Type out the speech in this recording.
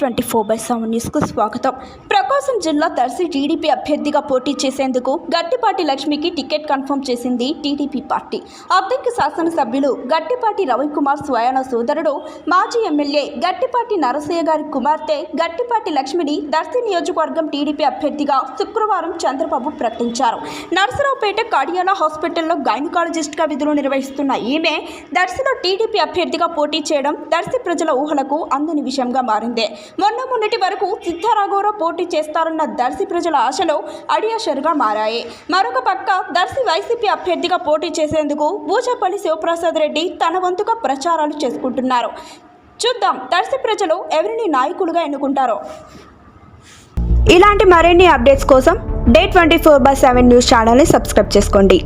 Twenty four by seven న్యూస్కు స్వాగతం. ప్రకాశం జిల్లా దర్శి టీడీపీ అభ్యర్థిగా పోటీ చేసేందుకు గట్టిపాటి లక్ష్మికి టికెట్ కన్ఫర్మ్ చేసింది టీడీపీ పార్టీ. అద్దెకి శాసనసభ్యులు గట్టిపాటి రవికుమార్ స్వయాన సోదరుడు మాజీ ఎమ్మెల్యే గట్టిపాటి నరసయ్య గారి కుమార్తె గట్టిపాటి లక్ష్మిని దర్శి నియోజకవర్గం టీడీపీ అభ్యర్థిగా శుక్రవారం చంద్రబాబు ప్రకటించారు. నరసరావుపేట కాడియాల హాస్పిటల్లో గైనకాలజిస్ట్గా విధులు నిర్వహిస్తున్న ఈమె దర్శిలో టీడీపీ అభ్యర్థిగా పోటీ చేయడం దర్శి ప్రజల ఊహలకు అందని విషయంగా మారింది. మొన్న మొన్నటి వరకు సిద్ధారాఘవరావు పోటీ చేస్తారన్న దర్శి ప్రజల ఆశలు అడియాషరుగా మారాయి. మరొక పక్క దర్శి వైసీపీ అభ్యర్థిగా పోటీ చేసేందుకు బూచపల్లి శివప్రసాద్ రెడ్డి తన వంతుగా ప్రచారాలు చేసుకుంటున్నారు. చూద్దాం దర్శి ప్రజలు ఎవరిని నాయకులుగా ఎన్నుకుంటారో. ఇలాంటి మరిన్ని అప్డేట్స్ కోసం day twenty four by seven news ఛానల్ని సబ్స్క్రైబ్ చేసుకోండి.